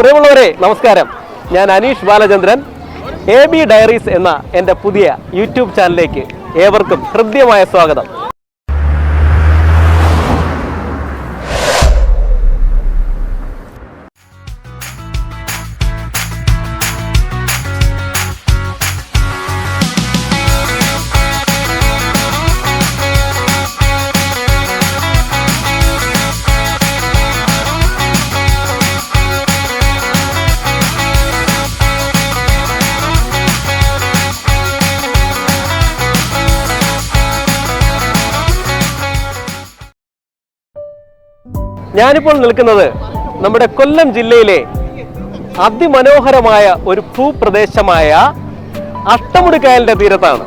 പ്രിയമുള്ളവരെ നമസ്കാരം. ഞാൻ Anish Balachandran. A B diaries എന്ന എന്റെ പുതിയ യൂട്യൂബ് ചാനലിലേക്ക് ഏവർക്കും ഹൃദ്യമായ സ്വാഗതം. ഞാനിപ്പോൾ നിൽക്കുന്നത് നമ്മുടെ കൊല്ലം ജില്ലയിലെ അതിമനോഹരമായ ഒരു ഭൂപ്രദേശമായ അഷ്ടമുടിക്കായലിന്റെ തീരത്താണ്.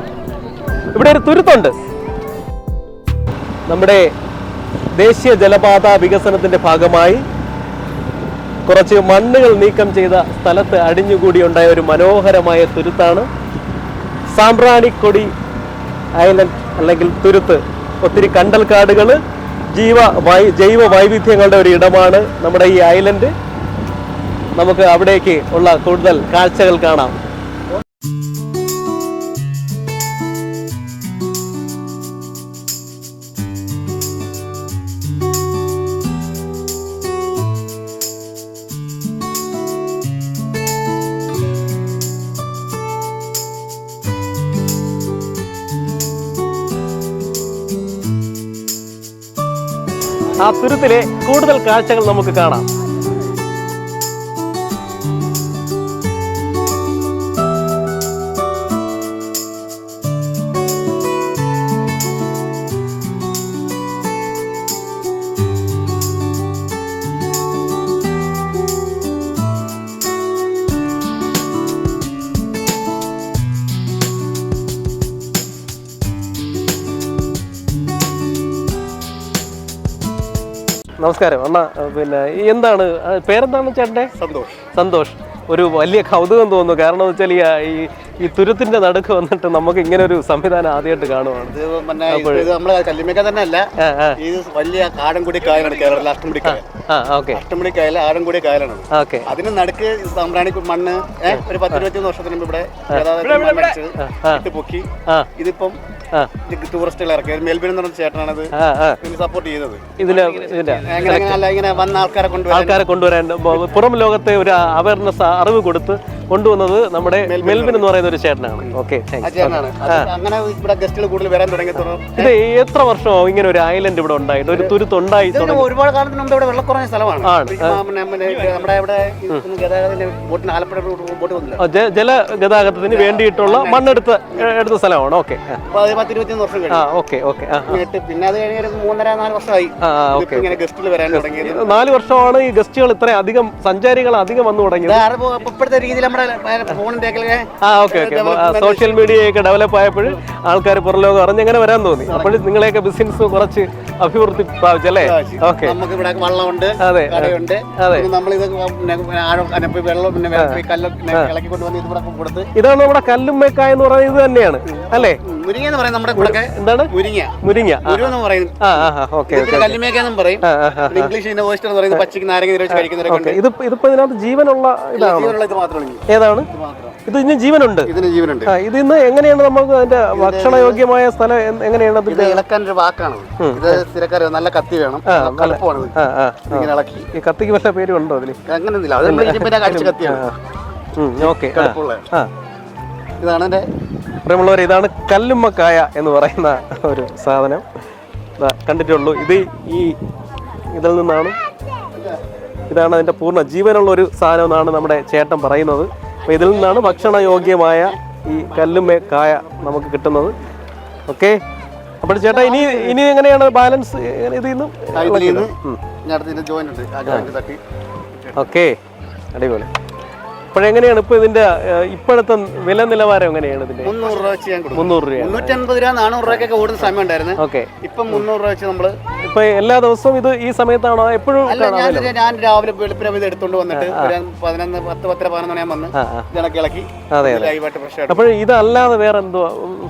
ഇവിടെ ഒരു തുരുത്തുണ്ട്. നമ്മുടെ ദേശീയ ജലപാത വികസനത്തിന്റെ ഭാഗമായി കുറച്ച് മണ്ണുകൾ നീക്കം ചെയ്ത സ്ഥലത്ത് അടിഞ്ഞുകൂടിയുണ്ടായ ഒരു മനോഹരമായ തുരുത്താണ്. സാമ്പ്രാണിക്കൊടി ഐലൻഡ് അല്ലെങ്കിൽ തുരുത്ത്. ഒത്തിരി കണ്ടൽ കണ്ടൽക്കാടുകൾ ജീവ വൈ ജൈവ വൈവിധ്യങ്ങളുടെ ഒരു ഇടമാണ് നമ്മുടെ ഈ ഐലൻഡ്. നമുക്ക് അവിടേക്ക് ഉള്ള കൂടുതൽ കാഴ്ചകൾ കാണാം. ആ തുരുത്തിലെ കൂടുതൽ കാഴ്ചകൾ നമുക്ക് കാണാം. നമസ്കാരം. അണ്ണാ പിന്നെ എന്താണ് പേരെന്താണ് ചേട്ടന്റെ? സന്തോഷ്. സന്തോഷ്. ഒരു വലിയ കൗതുകം തോന്നുന്നു. കാരണം എന്ന് വെച്ചാൽ ഈ ഈ ഈ തുരുത്തിന്റെ നടുക്ക് വന്നിട്ട് നമുക്ക് ഇങ്ങനെ ഒരു സംവിധാനം ആദ്യമായിട്ട് കാണുവാണ്. ഇത് പിന്നെ ഇത് നമ്മളെ കല്ലിമേക്ക തന്നെ അല്ല ഇത് വലിയ ആടൻകുടി കായലാണ് കേരളത്തിലെ അഷ്ടമുടി കായൽ. ആ ഓക്കെ. അഷ്ടമുടി കായൽ ആടൻകുടി കായലാണ്. ഓക്കെ. അതിന് നടുക്ക് സാമ്പ്രാണി മണ്ണ് ഒരു പത്തിരുപത്തിയൊന്ന് വർഷത്തിന് മുമ്പ് ഇവിടെ പൊക്കി. ഇതിപ്പം ടൂറിസ്റ്റുകൾ ഇറക്കി മെൽബിൻ എന്ന് പറഞ്ഞ ചേട്ടനാണത്. സപ്പോർട്ട് ചെയ്തത്. അല്ല ഇങ്ങനെ വന്ന ആൾക്കാരെ കൊണ്ടുവരാൻ ആൾക്കാരെ കൊണ്ടുവരാൻ പുറം ലോകത്തെ ഒരു അവയർനെസ് അറിവ് കൊടുത്ത് കൊണ്ടുവന്നത് നമ്മുടെ മെൽബിൻ എന്ന് പറയുന്ന ഒരു ചേട്ടനാണ്. ഓക്കെ അങ്ങനെ ഇവിടെ ഗസ്റ്റുകൾ കൂടുതൽ വരാൻ തുടങ്ങി ഇത് എത്ര വർഷമാവും ഇങ്ങനെ ഒരു ഐലൻഡ് ഇവിടെ ഉണ്ടായിട്ട്? ഒരു തുരുത്ത് ഉണ്ടായി ഒരുപാട് കാലത്തിന് മുമ്പ് ഇവിടെ വെള്ളക്കുറഞ്ഞ സ്ഥലമാണ്. നമ്മുടെ ഇവിടെ ബോട്ടിന് ആലപ്പുഴ ബോട്ട് വന്നില്ല. ജല ഗതാഗതത്തിന് വേണ്ടിയിട്ടുള്ള മണ്ണെടുത്ത. എടുത്ത സ്ഥലമാണ്. ഓക്കെ പത്തിരുപത്തിയൊന്ന് വർഷം കഴിഞ്ഞു. ഓക്കെ ഓക്കെ ആ എന്നിട്ട് പിന്നെ അത് കഴിഞ്ഞ മൂന്നര നാല് വർഷമായി. ഇങ്ങനെ ഗസ്റ്റിൽ വരാൻ തുടങ്ങിയത്. നാല് വർഷമാണ് ഈ ഗസ്റ്റുകൾ ഇത്ര അധികം സഞ്ചാരികൾ അധികം വന്നു തുടങ്ങിയത്. ഇപ്പോഴത്തെ രീതിയിൽ നമ്മുടെ ഫോണിന്റെ ഒക്കെ ആ ഓക്കെ ഓക്കെ. സോഷ്യൽ മീഡിയയൊക്കെ ഡെവലപ്പ് ആയപ്പോൾ ആൾക്കാർ പുറലോകം അറിഞ്ഞെങ്ങനെ വരാൻ തോന്നി. അപ്പോൾ നിങ്ങളെയൊക്കെ ബിസിനസ് കുറച്ച് അഭിവൃദ്ധി പ്രാപിച്ചല്ലേ ഓക്കെ. നമുക്ക് ഇവിടെ വള്ളമുണ്ട് അതെ കടയുണ്ട്. അതെ. നമ്മൾ ഇത് വെള്ളം പിന്നെ ഇളക്കി കൊണ്ടുവന്ന് ഇത് കൊടുത്ത്. ഇതാണ് നമ്മുടെ കല്ലുമ്മക്കായ എന്ന് പറയുന്നത് തന്നെയാണ് അല്ലേ? നമ്മുടെ ഇവിടെ എന്താണ്? മുരിങ്ങ. മുരിങ്ങ. എന്ന് പറയും. ഓക്കെ ഇതിന് പറയും. ഇംഗ്ലീഷ് ഇതിന്റെ ഓയിസ്റ്റർ എന്ന് പറയുന്നത് പച്ചക്ക് നാരങ്ങ നിരവച്ച് കഴിക്കുന്നവരൊക്കെ ഇത് ഇതിപ്പോ ഇതിനകത്ത് ജീവനുള്ള ഇതാണ്? ഇത് മാത്രമേ ഉള്ളൂ ഏതാണ്? ഇത് മാത്രം. ഇത് ഇനി ജീവനുണ്ട്. ഇതിന് ജീവനുണ്ട്. ഇത് ഇന്ന് എങ്ങനെയാണ് നമുക്ക് അതിന്റെ ഭക്ഷണ യോഗ്യമായ സ്ഥലം എങ്ങനെയാണ് ഇത് ഇളക്കാൻ ഒരു വാക്കാണ് ഇത് തിരക്കറി നല്ല കത്തി വേണം. ഇങ്ങനെ ഇളക്കി. ഈ കത്തിക്ക് വല്ല പേരും ഉണ്ടോ അങ്ങനെ അങ്ങനെയൊന്നുമില്ല അത് നമ്മൾ ഇരുമ്പിന്റെ കത്തിയാണ്. ഓക്കെ ഇതാണ് എന്റെ പ്രിയമുള്ളവർ ഇതാണ് കല്ലുമ്മക്കായ എന്ന് പറയുന്ന ഒരു സാധനം. കണ്ടിട്ടുള്ളൂ. ഇത് ഈ ഇതിൽ നിന്നാണ്. ഇതാണ് അതിന്റെ പൂർണ ജീവനുള്ള ഒരു സാധനം എന്നാണ് നമ്മുടെ ചേട്ടൻ പറയുന്നത്. അപ്പോൾ ഇതിൽ നിന്നാണ് ഭക്ഷണയോഗ്യമായ ഈ കല്ലുമ്മ കായ നമുക്ക് കിട്ടുന്നത്. ഓക്കെ? അപ്പോൾ ചേട്ടാ ഇനി ഇനി എങ്ങനെയാണ് ബാലൻസ്? ഇതിൽ നിന്നും? ഓക്കെ. അടിപൊളി. അപ്പോഴെങ്ങനെയാണ് ഇപ്പോൾ ഇതിന്റെ ഇപ്പോഴത്തെ വില നിലവാരം എങ്ങനെയാണ് ഇതിന്റെ? മുന്നൂറ് രൂപ വെച്ച് ഞാൻ കൊടുക്കും. മുന്നൂറ് രൂപ മുന്നൂറ്റി അൻപത് രൂപ നാനൂറ് രൂപയ്ക്കൊക്കെ ഓടുന്ന സമയം ഉണ്ടായിരുന്നു ഓക്കെ. ഇപ്പം മുന്നൂറ് രൂപ വെച്ച് നമ്മൾ ഇപ്പൊ എല്ലാ ദിവസവും ഇത് ഈ സമയത്താണോ? എപ്പോഴും അല്ല ഞാൻ ഞാൻ രാവിലെ വെളുപ്പിനെ ഇത് എടുത്തോണ്ട് വന്നിട്ട് ഒരു പതിനൊന്ന് പത്ത് പത്തര പതിനൊന്ന് ഞാൻ വന്ന് ആ. ഇളക്കി അതെ ലൈവായിട്ട് ഫ്രഷ് അപ്പോൾ ഇതല്ലാതെ വേറെ എന്തോ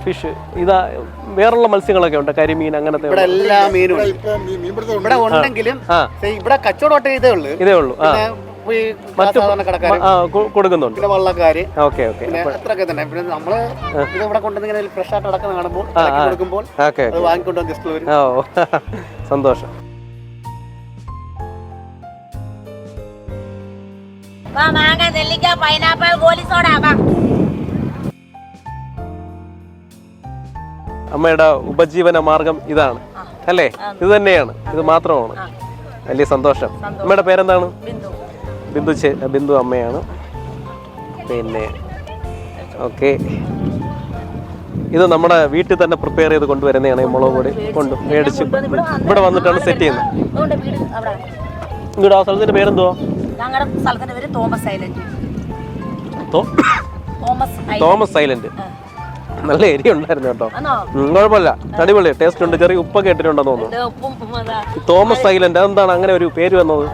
ഫിഷ് ഇതാ വേറുള്ള മത്സ്യങ്ങളൊക്കെ ഉണ്ട്? കരിമീൻ അങ്ങനത്തെ ഇവിടെ എല്ലാ മീനും. ഇവിടെ ഉണ്ടെങ്കിലും ഇവിടെ കച്ചവടം ഇതേ ഉള്ളൂ. ഇതേ ഉള്ളൂ. കൊ- കൊടുക്കുന്നുണ്ട്. പിന്നെ വള്ളക്കാര്. Okay okay. അത്രയൊക്കെ തന്നെ. പിന്നെ നമ്മൾ ഇത് ഇവിടെ കൊണ്ടുവന്നിങ്ങനെ ഫ്രഷ് ആയിട്ട് അടക്കം കാണുമ്പോൾ കൊടുക്കുമ്പോൾ ഓക്കെ അത് വാങ്ങിക്കൊണ്ടുവന്ന് ഗസ്റ്റുകൾ വരും. ഓ സന്തോഷം. വാ മാങ്ങ നെല്ലിക്ക പൈനാപ്പിൾ ഗോലി സോഡ വാ. അമ്മയുടെ ഉപജീവന മാർഗം ഇതാണ് അല്ലേ? ഇത് തന്നെയാണ്. ഇത് മാത്രമാണ്. വലിയ സന്തോഷം. അമ്മയുടെ പേരെന്താണ്? ബിന്ദു ബിന്ദു അമ്മയാണ്. പിന്നെ ഓക്കെ. ഇത് നമ്മുടെ വീട്ടിൽ തന്നെ പ്രിപ്പയർ ചെയ്ത് കൊണ്ടുവരുന്നതാണ് ഈ മുളക് പൊടി. കൊണ്ട് മേടിച്ച്. ഇവിടെ വന്നിട്ടാണ് സെറ്റ് ചെയ്യുന്നത്. ഇവിടെ ആ സ്ഥലത്തിന്റെ പേരെന്തോ Thomas island. Thomas island. Thomas island നല്ല എരി ഉണ്ടായിരുന്നു കേട്ടോ. കുഴപ്പമില്ല. അടിപൊളി. ടേസ്റ്റ് ഉണ്ട്. ചെറിയ ഉപ്പൊക്കെ ഇട്ടിട്ടുണ്ടെന്ന് തോന്നുന്നു. തോമസ് സൈലന്റ് അതെന്താണ് അങ്ങനെ ഒരു പേര് വന്നത്?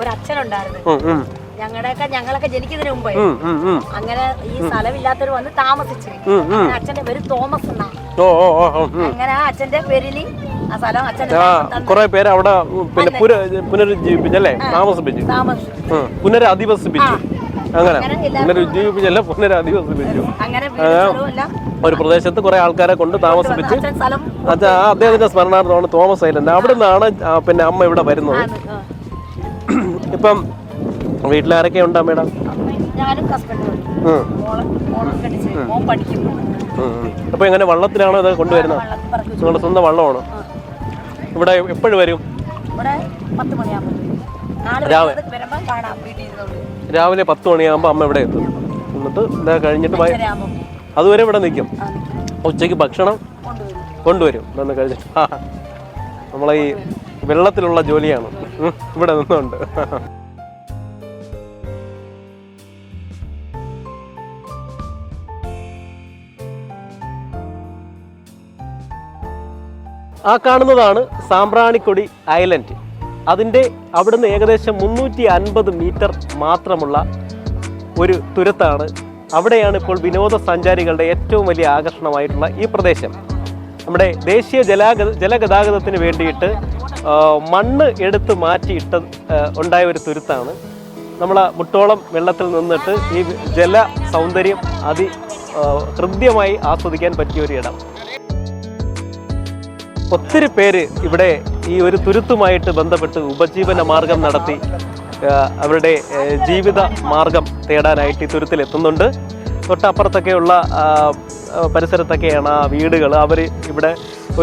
ഒരു അച്ഛനുണ്ടായിരുന്നു ഞങ്ങളുടെയൊക്കെ ഞങ്ങളൊക്കെ ജനിക്കുന്നതിന് മുമ്പേ. അങ്ങനെ ഈ സ്ഥലമില്ലാത്തവർ വന്ന് താമസിച്ചു. അച്ഛന്റെ പേര് തോമസ് എന്നാ. ഓ ഓ ഓ ഓ, ഉം. അങ്ങനെ അച്ഛന്റെ പേരിൽ കുറെ പേര് അവിടെ പിന്നെ പുന പുനരുജ്ജീവിപ്പിച്ചല്ലേ? താമസിപ്പിച്ചു. പുനരധിവസിപ്പിച്ചു. അങ്ങനെ. അങ്ങനെ രുചി ചൂപ്പിച്ചല്ല വീടും സ്ഥലവും ഒരു പ്രദേശത്ത് കുറെ ആൾക്കാരെ കൊണ്ട് താമസിപ്പിച്ച്. അച്ഛാ ആ അദ്ദേഹത്തിന്റെ സ്മരണാർത്ഥമാണ് തോമസ് ഐലൻഡ്. അവിടെ നിന്നാണ് പിന്നെ അമ്മ ഇവിടെ വരുന്നത്. ഇപ്പം വീട്ടിലാരൊക്കെ ഉണ്ട് അമ്മയുടെ? ഉം. അപ്പൊ എങ്ങനെ വള്ളത്തിലാണോ ഇത് കൊണ്ടുവരുന്നത് വെച്ചു. നിങ്ങളുടെ സ്വന്തം വള്ളമാണോ? ഇവിടെ എപ്പോഴും വരും? രാവിലെ. രാവിലെ പത്ത് മണിയാകുമ്പോൾ അമ്മ ഇവിടെ എത്തും. എന്നിട്ട് ഇതാ കഴിഞ്ഞിട്ട് അതുവരെ ഇവിടെ നിൽക്കും. ഉച്ചയ്ക്ക് ഭക്ഷണം കൊണ്ടുവരും. കഴിഞ്ഞിട്ട്. ആ നമ്മളെ ഈ വെള്ളത്തിലുള്ള ജോലിയാണ്. ഇവിടെ നിന്നുണ്ട്. ആ കാണുന്നതാണ് സാമ്പ്രാണിക്കൊടി ഐലൻഡ്. അതിന്റെ അവിടുന്ന് ഏകദേശം മുന്നൂറ്റി അൻപത് മീറ്റർ മാത്രമുള്ള ഒരു തുരത്താണ്. അവിടെയാണ് ഇപ്പോൾ വിനോദസഞ്ചാരികളുടെ ഏറ്റവും വലിയ ആകർഷണമായിട്ടുള്ള ഈ പ്രദേശം. നമ്മുടെ ദേശീയ ജലാഗ ജലഗതാഗതത്തിന് വേണ്ടിയിട്ട് മണ്ണ് എടുത്ത് മാറ്റിയിട്ട ഉണ്ടായ ഒരു തുരുത്താണ്. നമ്മൾ മുട്ടോളം വെള്ളത്തിൽ നിന്നിട്ട് ഈ ജല സൗന്ദര്യം അതി ഹൃദ്യമായി ആസ്വദിക്കാൻ പറ്റിയ ഒരു ഇടം. ഒത്തിരി പേര് ഇവിടെ ഈ ഒരു തുരുത്തുമായിട്ട് ബന്ധപ്പെട്ട് ഉപജീവന മാർഗം നടത്തി അവരുടെ ജീവിത മാർഗം തേടാനായിട്ട് ഈ തുരുത്തിൽ എത്തുന്നുണ്ട്. തൊട്ടപ്പുറത്തൊക്കെയുള്ള പരിസരത്തൊക്കെയാണ് ആ വീടുകൾ അവർ ഇവിടെ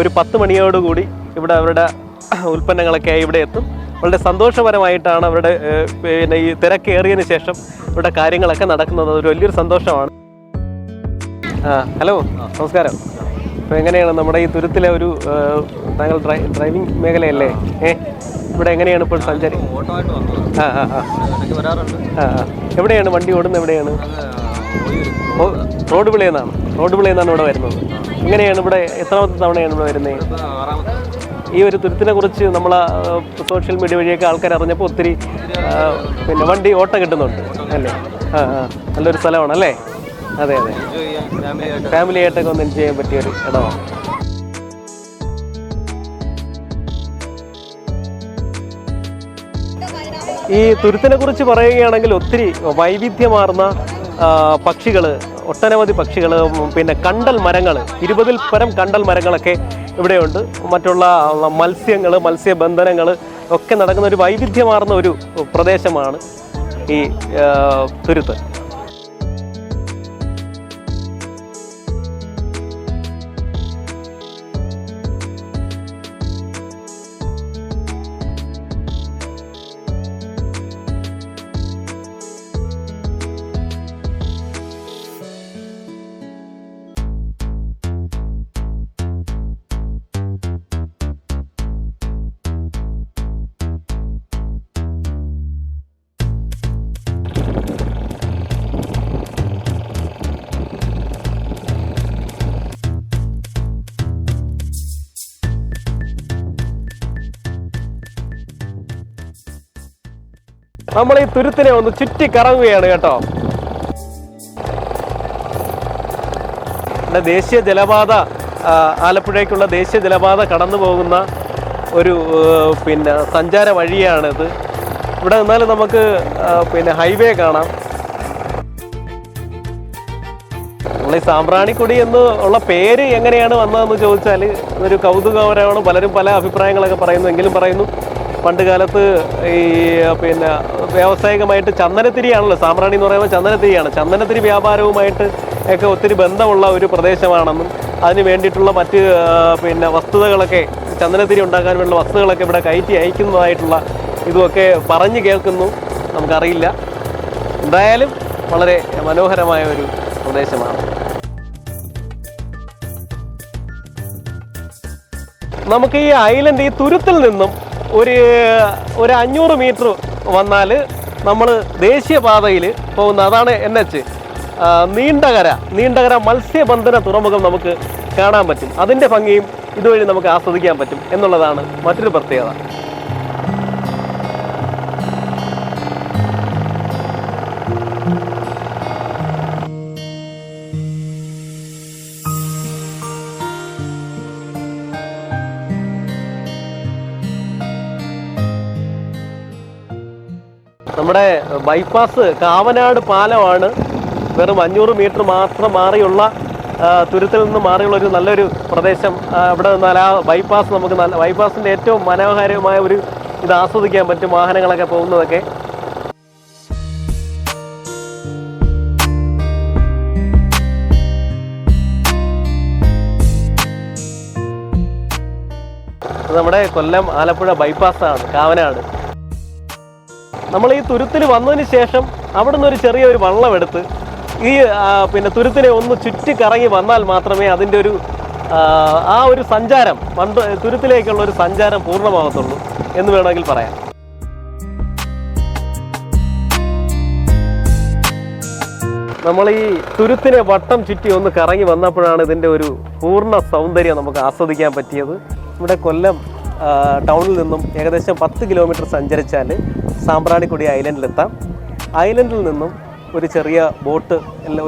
ഒരു പത്ത് മണിയോടുകൂടി ഇവിടെ അവരുടെ ഉൽപ്പന്നങ്ങളൊക്കെ ഇവിടെ എത്തും. വളരെ സന്തോഷപരമായിട്ടാണ് അവരുടെ പിന്നെ ഈ തിരക്കേറിയതിന് ശേഷം ഇവിടെ കാര്യങ്ങളൊക്കെ നടക്കുന്നത്. ഒരു വലിയൊരു സന്തോഷമാണ്. ഹലോ നമസ്കാരം. അപ്പോൾ എങ്ങനെയാണ് നമ്മുടെ ഈ തുരുത്തിലെ ഒരു താങ്കൾ ഡ്രൈ ഡ്രൈവിംഗ് മേഖലയല്ലേ? ഏ ഇവിടെ എങ്ങനെയാണ് ഇപ്പോൾ സഞ്ചാരി ആ ആ ആ. ആ എവിടെയാണ് വണ്ടി ഓടുന്നത് എവിടെയാണ്? റോഡ് വിളയെന്നാണ് റോഡ് വിളയെന്നാണ് ഇവിടെ വരുന്നത്. എങ്ങനെയാണ് ഇവിടെ എത്രാമത്തെ തവണയാണ് ഇവിടെ വരുന്നത്? ഈ ഒരു തുരുത്തിനെ കുറിച്ച് നമ്മൾ സോഷ്യൽ മീഡിയ വഴിയൊക്കെ ആൾക്കാർ അറിഞ്ഞപ്പോൾ ഒത്തിരി പിന്നെ വണ്ടി ഓട്ടം കിട്ടുന്നുണ്ട് അല്ലേ? ആ ആ. നല്ലൊരു സ്ഥലമാണ് അല്ലേ? അതെ അതെ. ഫാമിലി ആയിട്ട് ഫാമിലി ആയിട്ടൊക്കെ ഒന്ന് എൻജോയ് ചെയ്യാൻ പറ്റിയ ഒരു ഇടമാണ് ഈ തുരുത്തിനെ കുറിച്ച് പറയുകയാണെങ്കിൽ ഒത്തിരി വൈവിധ്യമാർന്ന പക്ഷികൾ ഒട്ടനവധി പക്ഷികൾ പിന്നെ കണ്ടൽ മരങ്ങൾ ഇരുപതിൽ പരം കണ്ടൽ മരങ്ങളൊക്കെ ഇവിടെയുണ്ട്. മറ്റുള്ള മത്സ്യങ്ങൾ മത്സ്യബന്ധനങ്ങൾ ഒക്കെ നടക്കുന്ന ഒരു വൈവിധ്യമാർന്ന ഒരു പ്രദേശമാണ് ഈ തുരുത്ത്. നമ്മൾ ഈ തുരുത്തിനെ ഒന്ന് ചുറ്റി കറങ്ങുകയാണ് കേട്ടോ. ദേശീയ ജലപാത ആലപ്പുഴയ്ക്കുള്ള ദേശീയ ജലപാത കടന്നു പോകുന്ന ഒരു പിന്നെ സഞ്ചാര വഴിയാണിത്. ഇവിടെ നിന്നാൽ നമുക്ക് പിന്നെ ഹൈവേ കാണാം. നമ്മൾ ഈ സാമ്പ്രാണിക്കൊടി എന്ന് ഉള്ള പേര് എങ്ങനെയാണ് വന്നതെന്ന് ചോദിച്ചാൽ ഒരു കൗതുകപരമാണ്. പലരും പല അഭിപ്രായങ്ങളൊക്കെ പറയുന്നു എങ്കിലും പറയുന്നു. പണ്ട് കാലത്ത് ഈ പിന്നെ വ്യാവസായികമായിട്ട് ചന്ദനത്തിരിയാണല്ലോ. സാമ്പ്രാണി എന്ന് പറയുമ്പോൾ ചന്ദനത്തിരിയാണ്. ചന്ദനത്തിരി വ്യാപാരവുമായിട്ട് ഒക്കെ ഒത്തിരി ബന്ധമുള്ള ഒരു പ്രദേശമാണെന്നും അതിന് വേണ്ടിയിട്ടുള്ള മറ്റ് പിന്നെ വസ്തുതകളൊക്കെ ചന്ദനത്തിരി ഉണ്ടാക്കാൻ വേണ്ട വസ്തുക്കളൊക്കെ ഇവിടെ കയറ്റി അയക്കുന്നതായിട്ടുള്ള ഇതുമൊക്കെ പറഞ്ഞു കേൾക്കുന്നു. നമുക്കറിയില്ല. എന്തായാലും വളരെ മനോഹരമായ ഒരു പ്രദേശമാണ്. നമുക്ക് ഈ ഐലൻഡ് ഈ തുരുത്തിൽ നിന്നും ഒരു ഒരു അഞ്ഞൂറ് മീറ്റർ വന്നാൽ നമ്മൾ ദേശീയപാതയിൽ പോകുന്ന അതാണ് എൻ എച്ച് നീണ്ടകര നീണ്ടകര മത്സ്യബന്ധന തുറമുഖം നമുക്ക് കാണാൻ പറ്റും. അതിന്റെ ഭംഗിയും ഇതുവഴി നമുക്ക് ആസ്വദിക്കാൻ പറ്റും എന്നുള്ളതാണ് മറ്റൊരു പ്രത്യേകത. നമ്മുടെ ബൈപ്പാസ് കാവനാട് പാലമാണ്. വെറും അഞ്ഞൂറ് മീറ്റർ മാത്രം മാറിയുള്ള തുരുത്തിൽ നിന്ന് മാറിയുള്ള ഒരു നല്ലൊരു പ്രദേശം. അവിടെ നിന്നാൽ ആ ബൈപ്പാസ് നമുക്ക് നല്ല ബൈപ്പാസിന്റെ ഏറ്റവും മനോഹരമായ ഒരു ഇത് ആസ്വദിക്കാൻ പറ്റും വാഹനങ്ങളൊക്കെ പോകുന്നതൊക്കെ. നമ്മുടെ കൊല്ലം ആലപ്പുഴ ബൈപ്പാസാണ് കാവനാട്. നമ്മൾ ഈ തുരുത്തിൽ വന്നതിന് ശേഷം അവിടെ നിന്ന് ഒരു ചെറിയൊരു വള്ളം എടുത്ത് ഈ പിന്നെ തുരുത്തിനെ ഒന്ന് ചുറ്റി കറങ്ങി വന്നാൽ മാത്രമേ അതിന്റെ ഒരു ആ, ഒരു സഞ്ചാരം പണ്ട് തുരുത്തിലേക്കുള്ള ഒരു സഞ്ചാരം പൂർണമാകത്തുള്ളൂ എന്ന് വേണമെങ്കിൽ പറയാം. നമ്മൾ ഈ തുരുത്തിനെ വട്ടം ചുറ്റി ഒന്ന് കറങ്ങി വന്നപ്പോഴാണ് ഇതിന്റെ ഒരു പൂർണ സൗന്ദര്യം നമുക്ക് ആസ്വദിക്കാൻ പറ്റിയത്. ഇവിടെ കൊല്ലം ടൗണിൽ നിന്നും ഏകദേശം പത്ത് കിലോമീറ്റർ സഞ്ചരിച്ചാൽ സാമ്പ്രാണിക്കുടി ഐലൻഡിലെത്താം. ഐലൻഡിൽ നിന്നും ഒരു ചെറിയ ബോട്ട്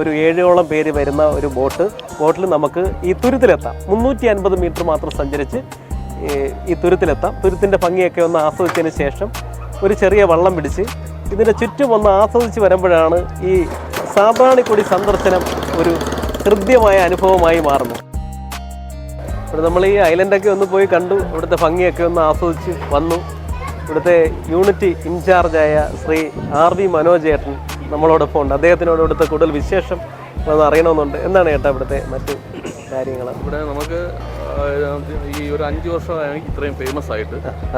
ഒരു ഏഴോളം പേര് വരുന്ന ഒരു ബോട്ട് ബോട്ടിൽ നമുക്ക് ഈ തുരുത്തിലെത്താം. മുന്നൂറ്റി അൻപത് മീറ്റർ മാത്രം സഞ്ചരിച്ച് ഈ ഈ തുരുത്തിലെത്താം. തുരുത്തിന്റെ ഭംഗിയൊക്കെ ഒന്ന് ആസ്വദിച്ചതിന് ശേഷം ഒരു ചെറിയ വള്ളം പിടിച്ച് ഇതിന്റെ ചുറ്റും ഒന്ന് ആസ്വദിച്ച് വരുമ്പോഴാണ് ഈ സാമ്പ്രാണിക്കുടി സന്ദർശനം ഒരു ഹൃദ്യമായ അനുഭവമായി മാറുന്നു ഇവിടെ നമ്മൾ ഈ ഐലൻഡൊക്കെ ഒന്ന് പോയി കണ്ടു. ഇവിടുത്തെ ഭംഗിയൊക്കെ ഒന്ന് ആസ്വദിച്ച് വന്നു. ഇവിടുത്തെ യൂണിറ്റ് ഇൻചാർജായ ശ്രീ ആർ വി മനോജ് ഏട്ടൻ നമ്മളോടൊപ്പം ഉണ്ട്. അദ്ദേഹത്തിനോട് ഇവിടുത്തെ കൂടുതൽ വിശേഷം ഒന്ന് അറിയണമെന്നുണ്ട്. എന്താണ് ചേട്ടാ ഇവിടുത്തെ മറ്റു കാര്യങ്ങൾ ഇവിടെ നമുക്ക് ഈ ഒരു അഞ്ച് വർഷമായി ഇത്രയും ഫേമസ് ആയിട്ട്.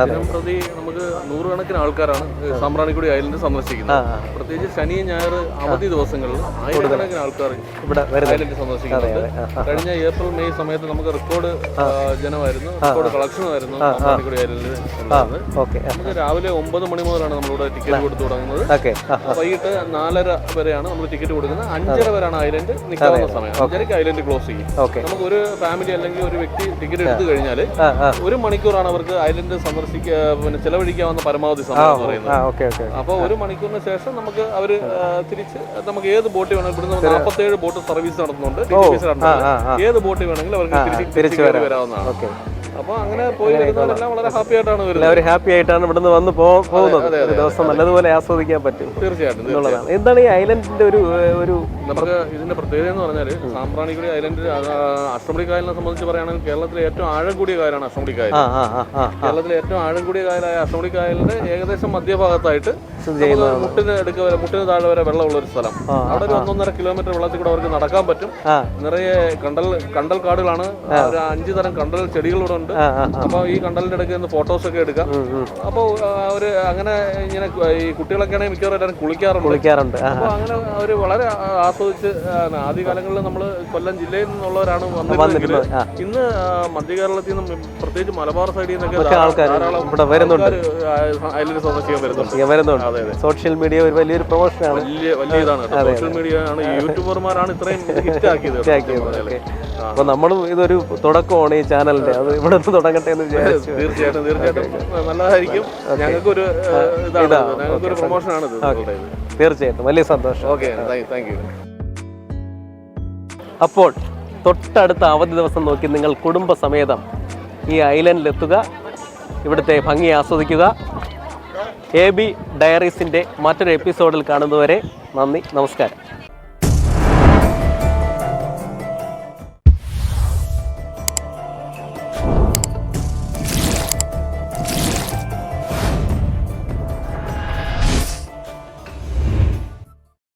ദിനം പ്രതി നമുക്ക് നൂറുകണക്കിന് ആൾക്കാരാണ് സാമ്പ്രാണിക്കുടി ഐലൻഡ് സന്ദർശിക്കുന്നത്. പ്രത്യേകിച്ച് ശനി ഞായർ അവധി ദിവസങ്ങളിൽ ആയിരക്കണക്കിന് ആൾക്കാർ ഇവിടെ ഐലൻഡ് സന്ദർശിക്കുന്നുണ്ട്. കഴിഞ്ഞ ഏപ്രിൽ മെയ് സമയത്ത് നമുക്ക് റെക്കോർഡ് ജനമായിരുന്നു. റെക്കോർഡ് കളക്ഷനുമായിരുന്നു സാമ്പ്രാണിക്കുടി ഐലൻഡിൽ ഓക്കെ നമുക്ക് രാവിലെ ഒമ്പത് മണി മുതലാണ് നമ്മളിവിടെ ടിക്കറ്റ് കൊടുത്തു തുടങ്ങുന്നത്. വൈകിട്ട് നാലര വരെയാണ് നമ്മൾ ടിക്കറ്റ് കൊടുക്കുന്നത്. അഞ്ചര വരെയാണ് ഐലൻഡ് നിൽക്കാവുന്ന സമയം. അഞ്ചരയ്ക്ക് ഐലൻഡ് ക്ലോസ് ചെയ്യും. നമുക്ക് ഒരു ഫാമിലി അല്ലെങ്കിൽ ഒരു വ്യക്തി ടിക്കറ്റ് എടുത്തു കഴിഞ്ഞാൽ ഒരു മണിക്കൂറാണ് അവർക്ക് ഐലൻഡ് സന്ദർശിക്കുക പിന്നെ ചെലവഴിക്കാവുന്ന പരമാവധി സമയം എന്ന് പറയുന്നത്. അപ്പോൾ ഒരു മണിക്കൂറിന് ശേഷം നമുക്ക് അവർ തിരിച്ച് നമുക്ക് ഏത് ബോട്ട് വേണമെങ്കിലും ഇവിടുന്ന് നാൽപ്പത്തേഴ് ബോട്ട് സർവീസ് നടത്തുന്നുണ്ട്. ഏത് ബോട്ട് വേണമെങ്കിലും അവർക്ക് തിരിച്ച് വരാവുന്നതാണ്. അപ്പോൾ അങ്ങനെ പോയി വരുന്നവരെല്ലാം വളരെ ഹാപ്പി ആയിട്ടാണ് വരുന്നത്. എല്ലാവരും ഹാപ്പി ആയിട്ടാണ് ഇവിടുന്ന് വന്ന് പോകുന്നത്. ഒരു ദിവസം നല്ലതുപോലെ ആസ്വദിക്കാൻ പറ്റും തീർച്ചയായിട്ടും. എന്നുള്ളതാണ്. എന്താണ് ഈ ഐലൻഡിന്റെ ഒരു ഒരു നമുക്ക് ഇതിന്റെ പ്രത്യേകത എന്ന് പറഞ്ഞാൽ സാമ്പ്രാണിക്കുടി ഐലൻഡ് അഷ്ടമുടി കായലിനെ സംബന്ധിച്ച് പറയുകയാണെങ്കിൽ കേരളത്തിലെ ഏറ്റവും ആഴം കൂടിയ കായലാണ് അഷ്ടമുടി കായൽ കേരളത്തിലെ ഏറ്റവും ആഴം കൂടിയ കായലായ അഷ്ടമുടി കായലിന്റെ ഏകദേശം മധ്യഭാഗത്തായിട്ട് മുട്ടിന് എടുക്ക വരെ മുട്ടിന് താഴെ വരെ വെള്ളമുള്ള ഒരു സ്ഥലം. അവിടെ ഒരു ഒന്നൊന്നര കിലോമീറ്റർ വെള്ളത്തിൽ കൂടെ അവർക്ക് നടക്കാൻ പറ്റും. നിറയെ കണ്ടൽ കണ്ടൽ കാടുകളാണ്. ഒരു അഞ്ച് തരം കണ്ടൽ ചെടികളിവിടെ ഉണ്ട്. അപ്പൊ അപ്പോൾ ഈ കണ്ടലിന്റെ ഇടയ്ക്ക് നിന്ന് ഫോട്ടോസ് ഒക്കെ എടുക്കാം. അപ്പൊ അവർ അപ്പോൾ അവർ അങ്ങനെ ഇങ്ങനെ ഈ കുട്ടികളൊക്കെ ആണെങ്കിൽ മിക്കവാറും എല്ലാവരും കുളിക്കാറുണ്ട്. കുളിക്കാറുണ്ട് അപ്പൊ അപ്പോൾ അങ്ങനെ അവർ വളരെ ആസ്വദിച്ച് ആദ്യ കാലങ്ങളിൽ നമ്മൾ കൊല്ലം ജില്ലയിൽ നിന്നുള്ളവരാണ് വന്നിട്ടുള്ളത് വന്നിരുന്നത് ഇന്ന് മധ്യ കേരളത്തിൽ നിന്നും പ്രത്യേകിച്ച് മലബാർ സൈഡിൽ നിന്നൊക്കെ ആൾക്കാർ ധാരാളം ഇവിടെ വരുന്നുണ്ട്. സന്ദർശിക്കാൻ വരുന്നുണ്ട്. സോഷ്യൽ മീഡിയ ഒരു വലിയൊരു പ്രൊമോഷനാണ് വലിയ വലിയ ഇതാണ് സോഷ്യൽ മീഡിയ ആണ് യൂട്യൂബർമാരാണ് ഇത്രയും ഹിറ്റ് ആക്കിയത് അപ്പൊ നമ്മളും ഇതൊരു തുടക്കമാണ് ഈ ചാനലിന്റെ. അത് ഇവിടെ നിന്ന് തുടങ്ങട്ടെ എന്ന് വിചാരിച്ചു. തീർച്ചയായിട്ടും തീർച്ചയായിട്ടും. നല്ലതായിരിക്കും. ഞങ്ങൾക്കൊരു ഞങ്ങൾക്കൊരു പ്രൊമോഷനാണ് തീർച്ചയായിട്ടും. വലിയ സന്തോഷം. ഓക്കെ താങ്ക് യു അപ്പോൾ തൊട്ടടുത്ത അവധി ദിവസം നോക്കി നിങ്ങൾ കുടുംബസമേതം ഈ ഐലൻഡിലെത്തുക ഇവിടുത്തെ ഭംഗി ആസ്വദിക്കുക. എ ബി ഡയറീസിന്റെ മറ്റൊരു എപ്പിസോഡിൽ കാണുന്നതുവരെ നന്ദി നമസ്കാരം.